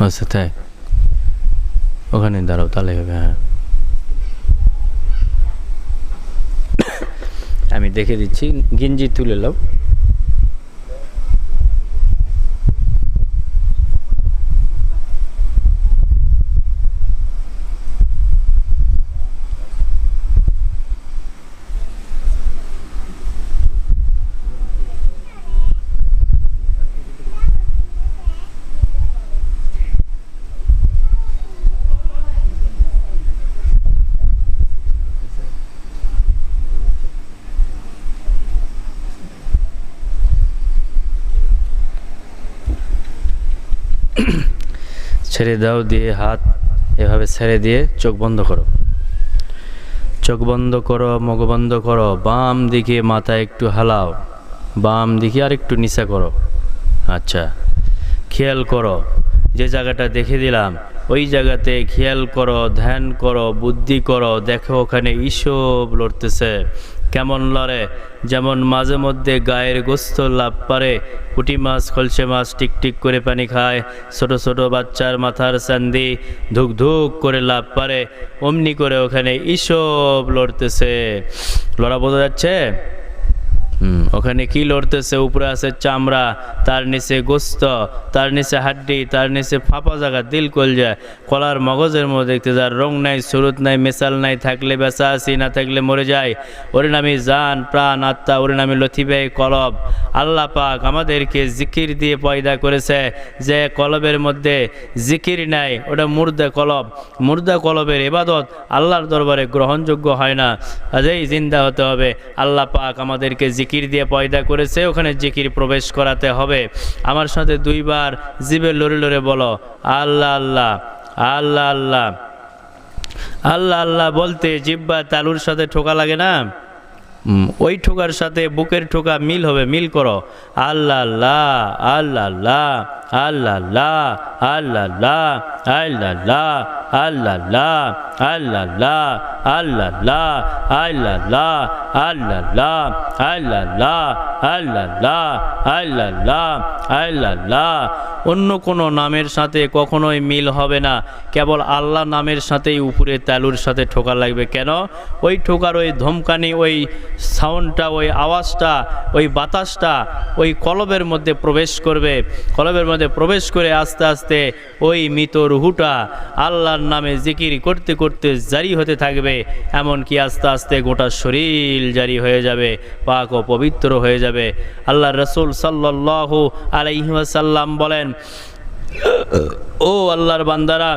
আচ্ছা তাই? ওখানে দাঁড়াও তাহলে হবে হ্যাঁ। আমি দেখে দিচ্ছি গেঞ্জি তুলে লাও ছেড়ে দাও দিয়ে হাত এভাবে ছেড়ে দিয়ে চোখ বন্ধ করো। চোখ বন্ধ করো, মুখ বন্ধ করো, বাম দিকে মাথা একটু হালাও, বাম দিকে আর একটু নিচা করো। আচ্ছা খেয়াল করো, যে জায়গাটা দেখে দিলাম, ওই জায়গাতে খেয়াল করো, ধ্যান করো, বুদ্ধি করো, দেখো ওখানে ইসব লড়তেছে। কেমন লড়ে? যেমন মাঝে মধ্যে গায়ের গোস্ত লাভ পারে, পুটি মাছ, খলসে মাছ টিকটিক করে পানি খায়। ছোট ছোট বাচ্চার মাথার চান্দি ধুক ধুক করে লাভ পারে, অমনি করে ওখানে ইসব লড়তেছে। লড়া বোঝা যাচ্ছে? ওখানে কি লড়তেছে? উপরে আছে চামড়া, তার নিচে গোস্ত, তার নিচে হাড্ডি, তার নিচে ফাঁপা জায়গা, দিল কলজা। কলার মগজের মধ্যে দেখতে যার রং নাই, সুরত নাই, মেশাল নাই, থাকলে বেচা আসি, না থাকলে মরে যায়। ওরে নামি জান, প্রাণ, আত্মা, ওরে নামি লথিবে কলব। আল্লাহ পাক আমাদেরকে জিকির দিয়ে পয়দা করেছে যে কলবের মধ্যে জিকির নাই, ওটা মুর্দা কলব। মুর্দা কলবের এবাদত আল্লাহর দরবারে গ্রহণযোগ্য হয় না। আজই জিন্দা হতে হবে। আল্লাহ পাক আমাদেরকে জিকির দিয়ে পয়দা করেছে, ওখানে জিকির প্রবেশ করাতে হবে। আমার সাথে দুইবার জিবে লড়ে লড়ে বলো, আল্লাহ আল্লাহ আল্লাহ আল্লাহ। আল্লাহ আল্লাহ বলতে জিব্বা তালুর সাথে ঠোকা লাগে না? ওই ঠোকার সাথে বুকের ঠোকা মিল হবে মিল করো আল্লাহ আল্লাহ আল্লাহ আল্লাহ আল্লাহ আল্লাহ আল্লাহ আল্লাহ আল্লাহ আল্লাহ আল্লাহ আল্লাহ আল্লাহ আল্লাহ আল্লাহ অন্য কোনো নামের সাথে কখনোই মিল হবে না। কেবল আল্লাহ নামের সাথেই উপরে তালুর সাথে ঠোকা লাগবে। কেন? ওই ঠোকার ওই ধমকানি, ওই সাউন্ডটা ওই আওয়াজটা, ওই বাতাসটা ওই কলবের মধ্যে প্রবেশ করবে। কলবের মধ্যে প্রবেশ করে আস্তে আস্তে ওই মৃত রুহুটা আল্লাহর নামে জিকির করতে করতে জারি হতে থাকবে। এমনকি আস্তে আস্তে গোটা শরীর জারি হয়ে যাবে, পাক ও পবিত্র হয়ে যাবে। আল্লাহ রসুল সাল্লাহ আলাইসাল্লাম বলেন ও আল্লাহর বান্দারা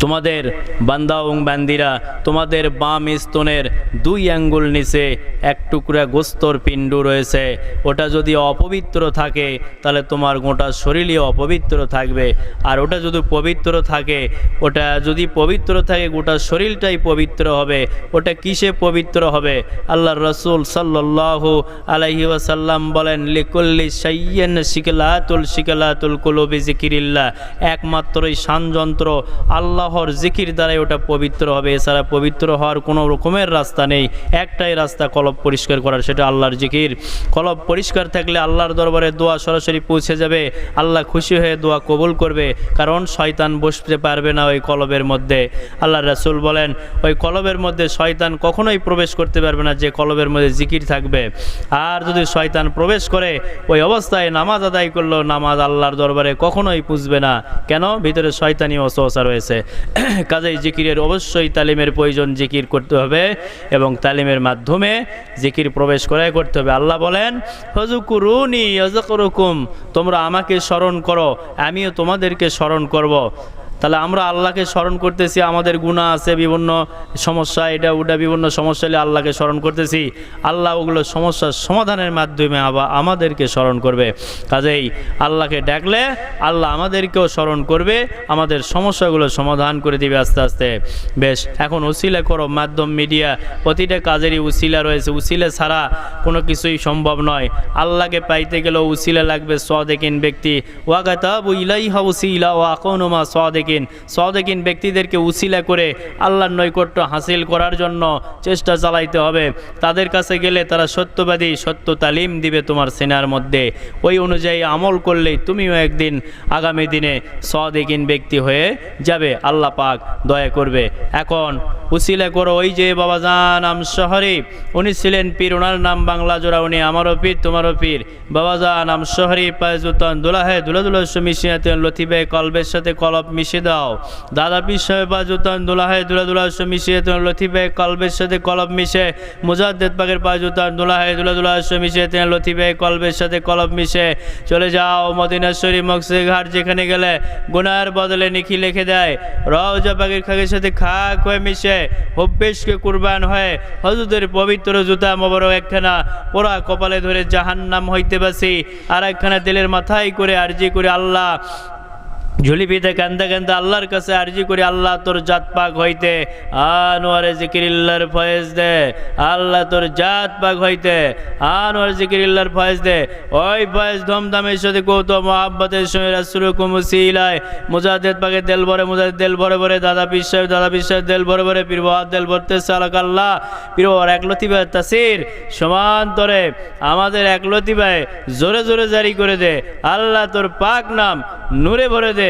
তোমাদের বান্দা এবং বান্দিরা, তোমাদের বাম স্তনের দুই আঙ্গুল নিচে এক টুকরা গোস্তর পিণ্ড রয়েছে। ওটা যদি অপবিত্র থাকে, তাহলে তোমার গোটা শরীরই অপবিত্র থাকবে। আর ওটা যদি পবিত্র থাকে, ওটা যদি পবিত্র থাকে, গোটা শরীরটাই পবিত্র হবে। ওটা কিসে পবিত্র হবে? আল্লাহ রসুল সাল্লাহ আলাইহি ওয়াসাল্লাম বলেন, লিকুল্লি সাইয়েন শিকলাতুল শিকলাতুল কুলুবি জিকিরিল্লাহ একমাত্রই শানযন্ত্র আল্লাহর জিকির দ্বারাই ওটা পবিত্র হবে। এছাড়া পবিত্র হওয়ার কোনো রকমের রাস্তা নেই। একটাই রাস্তা কলব পরিষ্কার করার, সেটা আল্লাহর জিকির। কলব পরিষ্কার থাকলে আল্লাহর দরবারে দোয়া সরাসরি পৌঁছে যাবে। আল্লাহ খুশি হয়ে দোয়া কবুল করবে, কারণ শয়তান বসতে পারবে না ওই কলবের মধ্যে। আল্লাহ রাসুল বলেন, ওই কলবের মধ্যে শয়তান কখনোই প্রবেশ করতে পারবে না, যে কলবের মধ্যে জিকির থাকবে। আর যদি শয়তান প্রবেশ করে, ওই অবস্থায় নামাজ আদায় করল নামাজ আল্লাহর দরবারে কখনোই পুষবে না। কেন? ভিতরে শয়তানি অসহসা রয়েছে। কাজেই জিকিরের অবশ্যই তালিমের প্রয়োজন জিকির করতে হবে এবং তালিমের মাধ্যমে জিকির প্রবেশ করাই করতে হবে আল্লাহ বলেন হজুকুরুনি হজকুরুকুম তোমরা আমাকে স্মরণ করো, আমিও তোমাদেরকে স্মরণ করব। তাহলে আমরা আল্লাহকে স্মরণ করতেছি, আমাদের গুণা আছে, বিভিন্ন সমস্যা, এটা ওটা বিভিন্ন সমস্যা হলে আল্লাহকে স্মরণ করতেছি। আল্লাহ ওগুলো সমস্যার সমাধানের মাধ্যমে আবার আমাদেরকে স্মরণ করবে। কাজেই আল্লাহকে ডাকলে আল্লাহ আমাদেরকেও স্মরণ করবে, আমাদের সমস্যাগুলো সমাধান করে দিবে আস্তে আস্তে। বেশ, এখন উসিলা করো, মাধ্যম মিডিয়া, প্রতিটা কাজেরই উসিলা রয়েছে। উসিলা ছাড়া কোনো কিছুই সম্ভব নয়। আল্লাহকে পাইতে গেলেও উসিলা লাগবে সদেকিন ব্যক্তি। ওয়াগাতাবু ইলাইহা উসিলা ওয়া আকনুমা সদেকিন সদেকিন সদেকিন ব্যক্তিদেরকে উসিলা করে আল্লাহর নৈকট্য হাসিল করার জন্য চেষ্টা চালাইতে হবে। তাদের কাছে গেলে তারা সত্যবাদী, সত্য তালিম দিবে তোমার সেনার মধ্যে। ওই অনুযায়ী আমল করলেই তুমিও একদিন আগামী দিনে সদেকিন ব্যক্তি হয়ে যাবে। আল্লাহ পাক দয়া করবে। এখন উসিলা করো, ওই যে বাবা জান আম শহরে, উনি ছিলেন পীর, ওনার নাম বাংলা জোড়া, উনি আমারও পীর, তোমারও পীর। বাবা জান আম শহরে পায়জুতন দুলাহে দুলা দুলা মিশিয়ে লথিবে কলবের সাথে কলব মিশে দাও। দাদা পীর সাহেব পায়জুতন দুলাহে দুলা দুলা মিশিয়ে লথিবে কলবের সাথে কলব মিশে, মুজাদ্দেদ পাকের পায়জুতন দোলাহে দুলা দুলা মিশিয়ে লথিবে কলবের সাথে কলব মিশে, চলে যাও মদিনা শরীফ মকসে ঘাট যেখানে গেলে গুনার বদলে নিখি লিখে দেয়। রওজা পাখির খাগের সাথে খাক হয়ে মিশে, হব্বেশকে কুরবান হয়ে হজরতের পবিত্র জুতা মোবারক একখানা পোড়া কপালে ধরে জাহান্নাম হইতে বাসি আর একখানা দিলের মাথায় করে আরজি করে আল্লাহ ঝুলিপিতে কান্দা কান্দা আল্লাহর কাছে আরজি করি, আল্লাহ তোর জাত পাক হইতে। আনোয়ারে জিকিরিল্লার ফয়েজ দে, আল্লাহ তোর জাত পাক হইতে। আনোয়ার জিকিরিল্লার ফয়েজ দে। ওই ফয়েজ ধমধামের সাথে কৌত মহাব্বতের সঙ্গে রাসুল কুমুসিলায় মুজাদ্দেদ পাকে দেল ভরে মুজাদ দেল ভরে ভরে, দাদা সাহেব দাদা সাহেব দেল ভরে ভরে, পীর বাহাদ দেল ভরতে সালাক আল্লাহ। পীর বাবার একলতিবা তাসির সমান্তরে আমাদের একলতিবায় জোরে জোরে জারি করে দে। আল্লাহ তোর পাক নাম নূরে ভরে দে।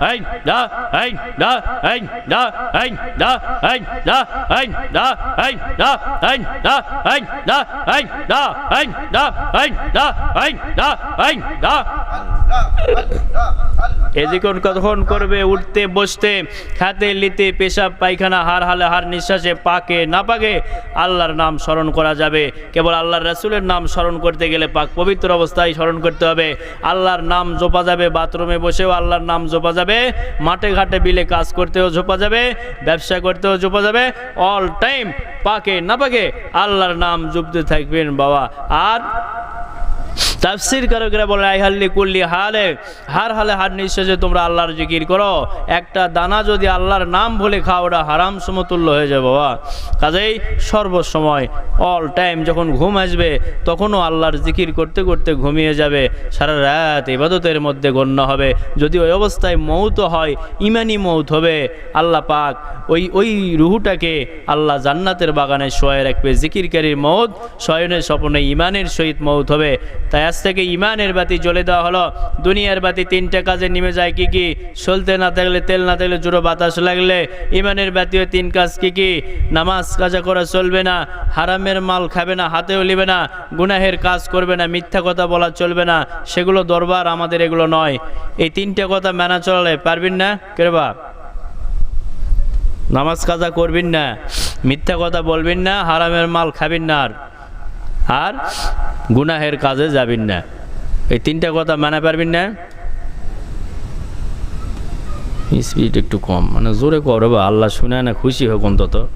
anh đó anh đó anh đó anh đó anh đó anh đó anh đó anh đó anh đó anh đó anh đó anh đó anh đó anh đó anh đó এদিকন কতক্ষণ করবে, উঠতে, বসতে খাতে লিতে, পেশাব, পায়খানা হার হালে হার নিঃশ্বাসে, পাকে, না পাকে, আল্লাহর নাম স্মরণ করা যাবে। কেবল আল্লাহর রাসুলের নাম স্মরণ করতে গেলে পাক পবিত্র অবস্থায় স্মরণ করতে হবে। আল্লাহর নাম জোপা যাবে বাথরুমে বসেও, আল্লাহর নাম জোপা যাবে। মাঠে ঘাটে বিলে কাজ করতেও জোপা যাবে, ব্যবসা করতেও জোপা যাবে। অল টাইম পাকে, না পাকে, আল্লাহর নাম জপতে থাকবেন বাবা। আর তাফসির কারকরা বলে, আই হাল্লি কুল্লি হালে। হার হালে হার নিঃশ্বাসে তোমরা আল্লাহর জিকির করো। একটা দানা যদি আল্লাহর নাম বলে খাও, ওটা হারাম সমতুল্য হয়ে যাবে বাবা। কাজেই সর্বসময় অল টাইম যখন ঘুম আসবে, তখনও আল্লাহর জিকির করতে করতে ঘুমিয়ে যাবে। সারা রাত ইবাদতের মধ্যে গণ্য হবে। যদি ওই অবস্থায় মৌত হয় ইমানি মৌত হবে। আল্লাহ পাক ওই ওই রুহুটাকে আল্লাহ জান্নাতের বাগানে শোয়ে রাখবে। জিকিরকারীর মৌত শয়নের স্বপ্নে ইমানের সহিত মৌত হবে। তাই আজ থেকে ইমানের বাতি জ্বলে দেওয়া হলো। দুনিয়ার বাতি তিনটা কাজে নেমে যায়, কি কি? চলতে না থাকলে, তেল না থাকলে জোরো বাতাস লাগলে। ইমানের বাতিও তিন কাজ, কি কি? নামাজ কাজা করা চলবে না, হারামের মাল খাবে না, হাতেও নেবে না, গুনাহের কাজ করবে না, মিথ্যা কথা বলা চলবে না, সেগুলো দরবার আমাদের এগুলো নয়। এই তিনটে কথা মেনা চলালে পারবেন না? কেরবা নামাজ কাজা করবেন না, মিথ্যা কথা বলবেন না, হারামের মাল খাবেন না আর। আর গুনাহের কাজে যাবেন না। এই তিনটা কথা মানা পারবেন না? স্পিড একটু কম। মানে জোরে করো বা, আল্লাহ শুনে না খুশি হোক অন্তত।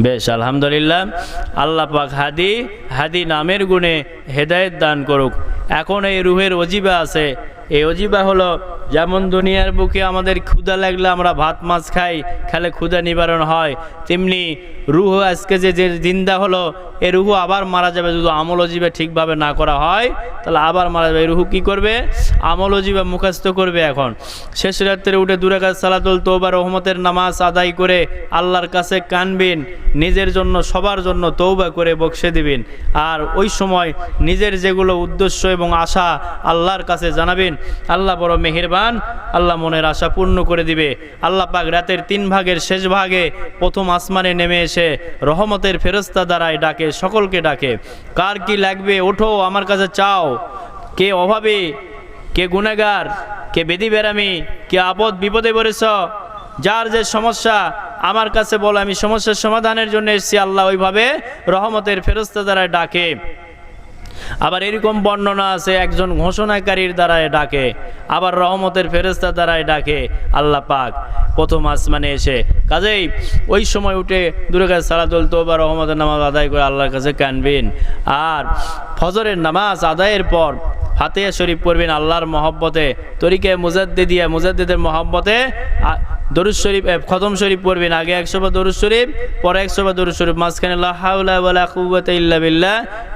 বেশ, আলহামদুলিল্লাহ। আল্লাহ পাক হাদি হাদি নামের গুণে হেদায়েত দান করুক। এখন এই রুহের অজিবা আছে। এই অজিবা হলো যেমন দুনিয়ার বুকে আমাদের ক্ষুদা লাগলে আমরা ভাত, মাছ খাই, খেলে ক্ষুদা নিবারণ হয়, তেমনি রুহ আজকে যে যে জিন্দা হলো এ রুহু আবার মারা যাবে। যদি আমল অজিবা ঠিকভাবে না করা হয়, তাহলে আবার মারা যাবে। এই রুহু কী করবে? আমল অজিবা মুখাস্ত করবে এখন। শেষ রাত্রে উঠে দূরে কাজ সালাতুল তৌবা রহমতের নামাজ আদায় করে আল্লাহর কাছে কানবেন, নিজের জন্য, সবার জন্য তৌবা করে বক্সে দিবেন। আর ওই সময় নিজের যেগুলো উদ্দেশ্য এবং আশা আল্লাহর কাছে জানাবেন, আল্লাহ বড় মেহেরবান, আল্লাহ মনের আশা পূর্ণ করে দিবে। আল্লাহ পাক রাতের তিন ভাগের শেষ ভাগে প্রথম আসমানে নেমে এসে রহমতের ফেরস্তা দ্বারায় ডাকে সকলকে ডাকে, কার কি লাগবে? ওঠো, আমার কাছে চাও। কে অভাবে, কে গুণাগার কে বেদি বেরামি, কে আপদ বিপদে পড়েছ, যার যে সমস্যা, আমার কাছে বলো, আমি সমস্যার সমাধানের জন্য এসেছি। আল্লাহ ওইভাবে রহমতের ফেরস্তা দ্বারা ডাকে। আবার এরকম বর্ণনা আছে, একজন ঘোষণাকারীর দ্বারায় ডাকে, আবার রহমতের ফেরেস্তা দ্বারায় ডাকে, আল্লাহ পাক প্রথম আসমানে এসে। কাজেই ওই সময় উঠে দূরে কাছে সালাতুল তোবা, রহমতের নামাজ আদায় করে আল্লাহর কাছে কানবেন। আর ফজরের নামাজ আদায়ের পর ফাতেহা শরীফ পড়বেন আল্লাহর মহব্বতে তরিকে মুজাদ্দে দিয়া মুজাদ্দেদের মহব্বতে দরুদ শরীফ খতম শরীফ পড়বেন। আগে একশো বা দরুদ শরীফ, পরে একশো বা দরুদ শরীফ। মাঝখানে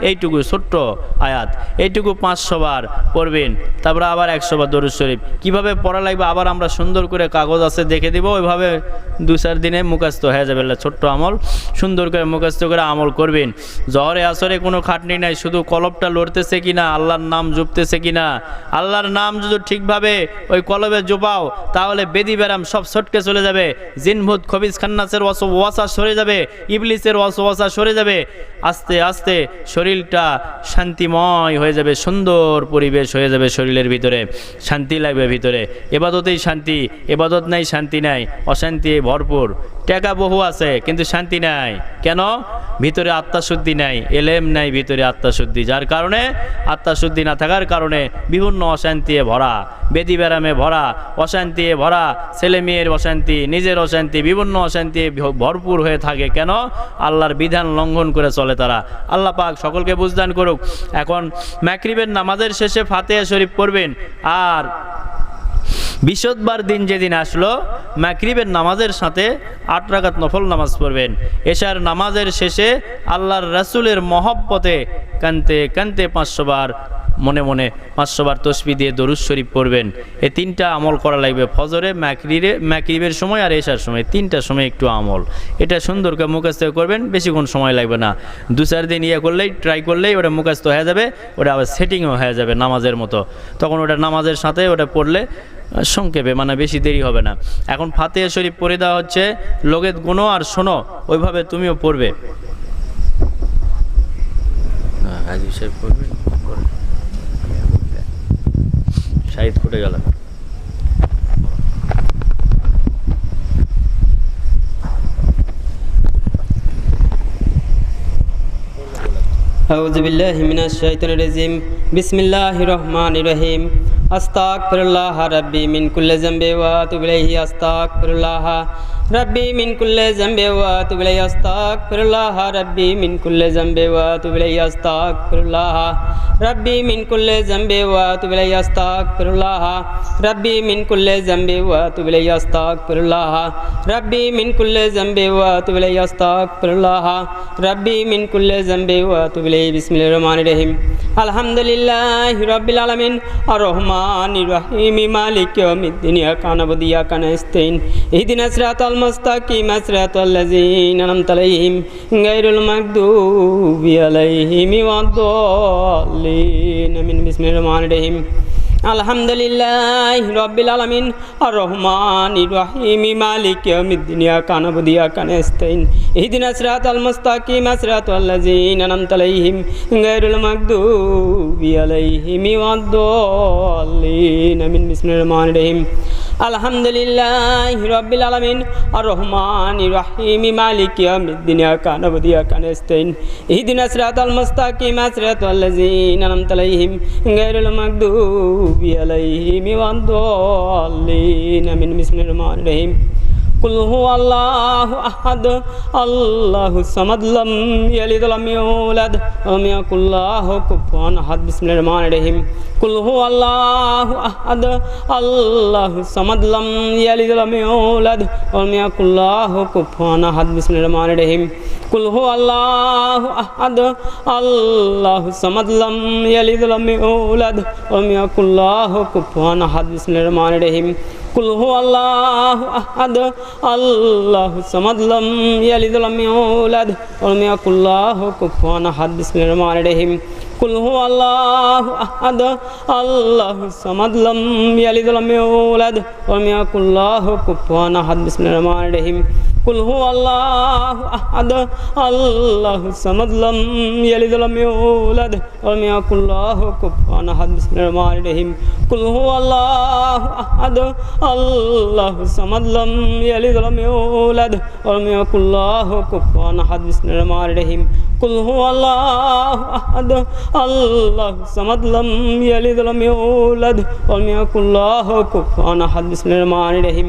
এইটুকু ছোট্ট আয়াত। এইটুকু পাঁচশো বার পড়বেন। তারপরে আবার একশো বার দরুদ শরীফ। কীভাবে পড়া লাগবে? আবার আমরা সুন্দর করে কাগজ আছে, দেখে দিব। ওইভাবে দু চার দিনে মুখাস্ত হয়ে যাবে ছোট্ট আমল। সুন্দর করে মুখাস্ত করে আমল করবেন। জহরে আসরে কোনো খাটনি নাই, শুধু কলবটা লড়তেছে কিনা, আল্লাহর নাম জুপতেছে কিনা? আল্লাহর নাম যদি ঠিকভাবে ওই কলবে জোপাও তাহলে বেদি ব্যারাম সব ছটকে চলে যাবে। জিনভূত খবিজ খান্নাসের ওয়াসা সরে যাবে। ইবলিসের ওয়াস সরে যাবে। আস্তে আস্তে শরীরটা শান্তিময় হয়ে যাবে, সুন্দর পরিবেশ হয়ে যাবে শরীরের ভিতরে। শান্তি লাগবে ভিতরে। এবাদতেই শান্তি, এবাদত নাই, শান্তি নাই, অশান্তি ভরপুর। টাকা বহু আছে, কিন্তু শান্তি নাই। কেন? ভিতরে আত্মাশুদ্ধি নাই, এলেম নাই ভিতরে আত্মাশুদ্ধি। যার কারণে আত্মাশুদ্ধি না থাকার কারণে বিভিন্ন অশান্তিয়ে ভরা, বেদি ব্যারামে ভরা, অশান্তিয়ে ভরা ছেলে মেয়ের অশান্তি, নিজের অশান্তি, বিভিন্ন অশান্তি ভরপুর হয়ে থাকে। কেন? আল্লাহর বিধান লঙ্ঘন করে চলে তারা। আল্লাহ পাক সকলকে বুঝদান করুক। এখন ম্যাকরিবের নামাজের শেষে ফাতেহা শরীফ করবেন আর বিশদবার দিন যেদিন আসলো মাকরিবের নামাজের সাথে আট রাকাত নফল নামাজ পড়বেন। এশার নামাজের শেষে আল্লাহর রাসুলের মহব্বতে কানতে কানতে পাঁচশো বার মনে মনে পাঁচশো বার তসবি দিয়ে দরুদ শরীফ পড়বেন। এই তিনটা আমল করা লাগবে ফজরে ম্যাকরিরে ম্যাকরিবের সময় আর এশার সময়। তিনটা সময় একটু আমল। এটা সুন্দর করে মুখস্থ করবেন, বেশিক্ষণ সময় লাগবে না। দু চার দিন ইয়ে করলেই ট্রাই করলেই ওটা মুখস্থ হয়ে যাবে, ওটা আবার সেটিংও হয়ে যাবে নামাজের মতো। তখন ওটা নামাজের সাথে ওটা পড়লে সংক্ষেপে মানে বেশি দেরি হবে না। এখন ফাতেহা শরীফ পড়ে দেওয়া হচ্ছে লোকের গুনো আর শোনো ওইভাবে তুমিও পড়বে। সাইড ফুটে গেল। আউযু বিল্লাহি মিনাশ শাইতানির রাজিম। বিসমিল্লাহির রহমানির রহিম। أستغفر الله ربي من كل ذنب وأتوب إليه أستغفر الله ربي من كل ذنب وأتوب إليه أستغفر الله ربي من كل ذنب وأتوب إليه أستغفر الله ربي من كل ذنب وأتوب إليه أستغفر الله ربي من كل ذنب وأتوب إليه أستغفر الله ربي من كل ذنب وأتوب إليه أستغفر الله ربي من كل ذنب وأتوب إليه بسم الله الرحمن الرحيم الحمد لله رب العالمين الرحمن রহমান রহিম, মালিক মিদ্দিন কানবদি কানাস্তিন ইহদিন আসরাতাল মুস্তাকিম আসরাতাল লাযিন আনআমতা আলাইহিম, গায়রুল মাগদুবি আলাইহিম ওয়াদ-দাল্লিন। বিসমিল্লাহির রহমানির রহিম। আলহামদুলিল্লাহ রব্বিল আলমিন। আর রহমান ইরাহিমি মালিক ইয়মিদ্দিনিয়া কানাবুদিয়া কানেস্তাইন ইহদিন আসরাত আল মুস্তাকিম আসরাত আল্লাজিন আনামত আলাইহিম গায়রুল মাগদুবি আলাইহিম ওয়াদ্দাল্লিন। আমিন। বিসমিল্লাহির রহমানির রহিম। আলহামদুলিল্লাহ রব্বিল আলমিন। আর রহমান ইরাহিমি মালিক ইয়মিদ্দিনিয়া কানাবুদিয়া কানেস্তাইন ইহদিন আসরাত আল মুস্তাকিম আসরাত আল্লাজিন আনামত আলাইহিম গায়রুল মাগদুব نستعين اهدنا الصراط المستقيم صراط الذين أنعمت عليهم কুল হু আল্লাহ আহাদ, আল্লাহু সামাদ লাম ইয়ালিদ ওয়া লাম ইউলাদ ওয়া লাম ইয়াকুল লাহু কুফুয়ান আহাদ, বিসমিল্লাহির রহমানির রহিম। কুল হু আল্লাহু আহাদ, আল্লাহু সামাদ লাম ইয়ালিদ ওয়া লাম ইউলাদ ওয়া লাম ইয়াকুল লাহু কুফুয়ান আহাদ, বিসমিল্লাহির রহমানির রহিম। কুল হু আল্লাহু আহাদ, আল্লাহু সামাদ লাম ইয়ালিদ ওয়া লাম ইউলাদ ওয়া লাম ইয়াকুল লাহু কুফুয়ান আহাদ, বিসমিল্লাহির রহমানির রহিম। কুল হু আল্লাহ আহাদ, আল্লাহ সামাদ লাম ইয়ালিদ লাম ইউলাদ, ওয়া লাম ইয়াকুল লাহু কুফুয়ান আহাদ। বিসমিল্লাহির কুল হু আল্লাহু আহাদ, আল্লাহু সামাদ লাম ইয়ালিদ ওয়া লাম ইউলাদ ওয়া লাম ইয়াকুল লাহু কুফুয়ান আহাদ, বিসমিল্লাহির রহমানির রহিম। কুল হু আল্লাহু আহাদ, আল্লাহু সামাদ লাম ইয়ালিদ ওয়া লাম ইউলাদ ওয়া লাম ইয়াকুল লাহু কুফুয়ান আহাদ, বিসমিল্লাহির রহমানির রহিম। কুল হু আল্লাহু আহাদ, আল্লাহু সামাদ লাম ইয়ালিদ ওয়া লাম ইউলাদ ওয়া লাম ইয়াকুল লাহু কুফুয়ান আহাদ, বিসমিল্লাহির রহমানির রহিম। الله قل هو الله أحد. الله الصمد لم يلد ولم يولد. ولم يكن له كفوا أحد. بسم الله الرحمن الرحيم.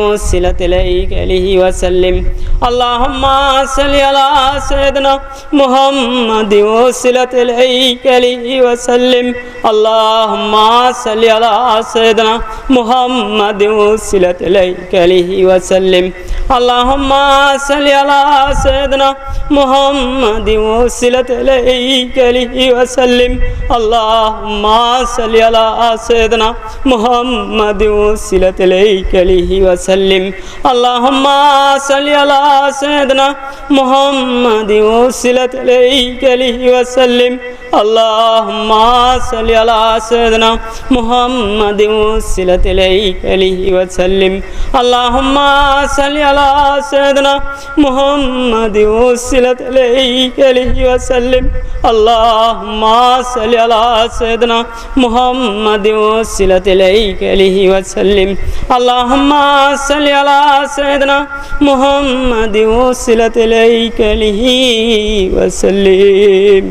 وسلت إليك عليه وسلم اللهم صل على سيدنا محمد وسلت إليك عليه وسلم اللهم صل على سيدنا محمد وسلت إليك عليه وسلم اللهم صل على سيدنا محمد وسلت إليك عليه وسلم اللهم صل على سيدنا محمد وسلت إليك عليه وسلم اللهم صل على سيدنا محمد وسلت إليك عليه وسلم اللهم صل على سيدنا محمد وسلت إليك عليه وسلم اللهم صل على سيدنا محمد وسلت إليك عليه وسلم اللهم صل على سيدنا محمد وسلت إليك عليه وسلم اللهم صل على سيدنا محمد وسلت إليك عليه وسلم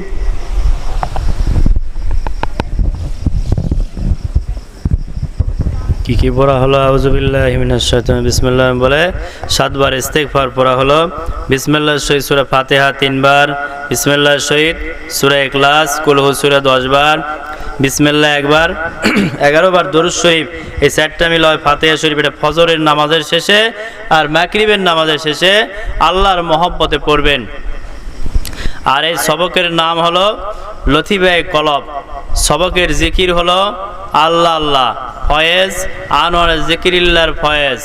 কি কি পড়া হলো আউজুবিল্লাহ বিসমিল্লাহ বলে সাতবার ইস্তেগফার পড়া হলো বিসমিল্লাহ শহীদ সুরা ফাতেহা তিনবার বিসমিল্লাহ শহীদ সুরা ইখলাস কুলহু সুরা দশবার বিসমিল্লাহ একবার। এগারো বার দরুদ শরীফ, এই চারটা মিল হয় ফাতেহা শরীফ, এটা ফজরের নামাজের শেষে আর মাকরিবের নামাজের শেষে আল্লাহর মহব্বতে পড়বেন। আর এই সবকের নাম হলো লথিবাই কলব। সবকের জিকির হলো আল্লাহ আল্লাহ, ফয়েজ, আনোয়ার জিকিরিল্লার ফয়েজ।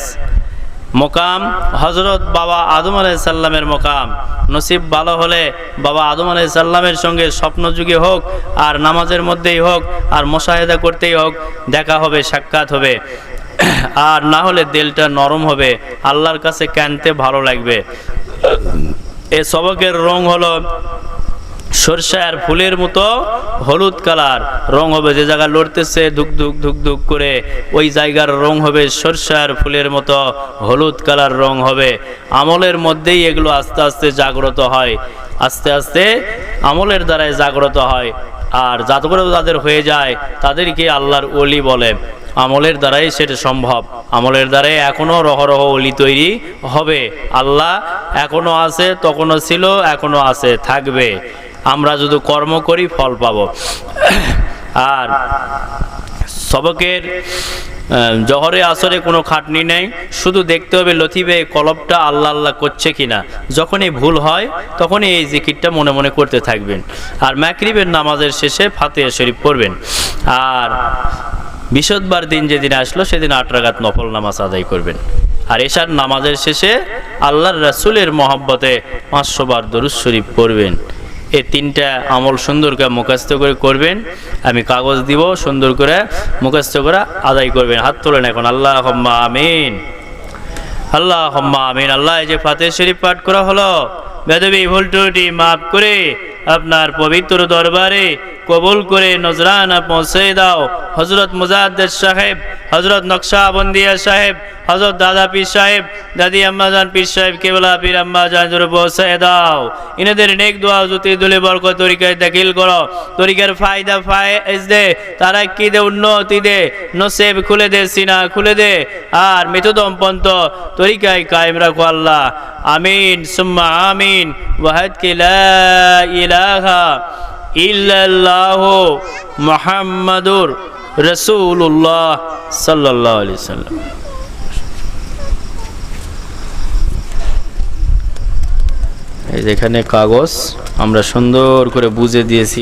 মোকাম হজরত বাবা আদম আলাই সাল্লামের মোকাম। নসিব ভালো হলে বাবা আদম আলাই সাল্লামের সঙ্গে স্বপ্নযুগে হোক, আর নামাজের মধ্যেই হোক, আর মোশাহেদা করতেই হোক, দেখা হবে, সাক্ষাৎ হবে। আর না হলে দিলটা নরম হবে, আল্লাহর কাছে ক্যানতে ভালো লাগবে। এ সবকের রং হলো সরষার ফুলের মতো হলুদ কালার। রং হবে যে জায়গা লড়তেছে, ধুক ধুক ধুক ধুক করে ওই জায়গার রং হবে সরষার ফুলের মতো হলুদ কালার রং হবে। আমলের মধ্যেই এগুলো আস্তে আস্তে জাগ্রত হয়। আস্তে আস্তে আমলের দ্বারাই জাগ্রত হয়। আর জাতকর যাদের হয়ে যায়, তাদেরকে আল্লাহর অলি বলে। আমলের দ্বারাই সেটা সম্ভব। আমলের দ্বারাই এখনও রহরহ অলি তৈরি হবে। আল্লাহ এখনও আছে তখনও ছিল, এখনও আছে, থাকবে। আমরা যদি কর্ম করি, ফল পাব। আর সবকের জহরে, আসরে কোনো খাটনি নেই। শুধু দেখতে হবে লতিবে কলবটা আল্লাহ আল্লাহ করছে কিনা। যখনই ভুল হয়, তখনই এই জিকিরটা মনে মনে করতে থাকবেন। আর ম্যাকরিবের নামাজের শেষে ফাতেহা শরীফ পড়বেন। আর বিশদবার দিন যেদিন আসলো, সেদিন আট রাগাত নফল নামাজ আদায় করবেন। আর এশার নামাজের শেষে আল্লাহর রাসূলের মহব্বতে পাঁচশো বার দরুদ শরীফ পড়বেন। এই তিনটা আমল সুন্দর করে মুখস্থ করে করবেন। আমি কাগজ দিব, সুন্দর করে মুখস্থ করে আদায় করবেন। হাত তোলেন এখন। আল্লাহ হম্মা আমিন। আল্লাহ আমিন। আল্লাহ এই যে ফাতে শরীফ পাঠ করা হলো, বেদবি ভুল মাফ করে আপনার পবিত্র দরবারে কবুল করে নজরানা পৌঁছে দাও। হজরত মুজাদ্দের সাহেব হজরত নকশাবন্দিয়া সাহেব হজরত দাদা পীর সাহেব, দাদি আম্মাজান পীর সাহেব, কেবলা পীর আম্মাজান পৌঁছে দাও। ইনাদের নেক দোয়া জুতি দুলে বরক তরিকায় দাখিল করো। তরিকার ফায়দা ফায়েজ দে তারা কি দে উন্নতি দে। নসেব খুলে দে, সিনা খুলে দে। আর মৃতদম পন্ত তরিকায় কায়েম রাখো আল্লাহ। আমিন, সুম্মা আমিন। ওয়াহাদ লা ইলাহা ইল্লাল্লাহ মোহাম্মদুর রসুল্লাহ সাল্লাহ সাল্লাম। এই যেখানে কাগজ আমরা সুন্দর করে বুঝে দিয়েছি।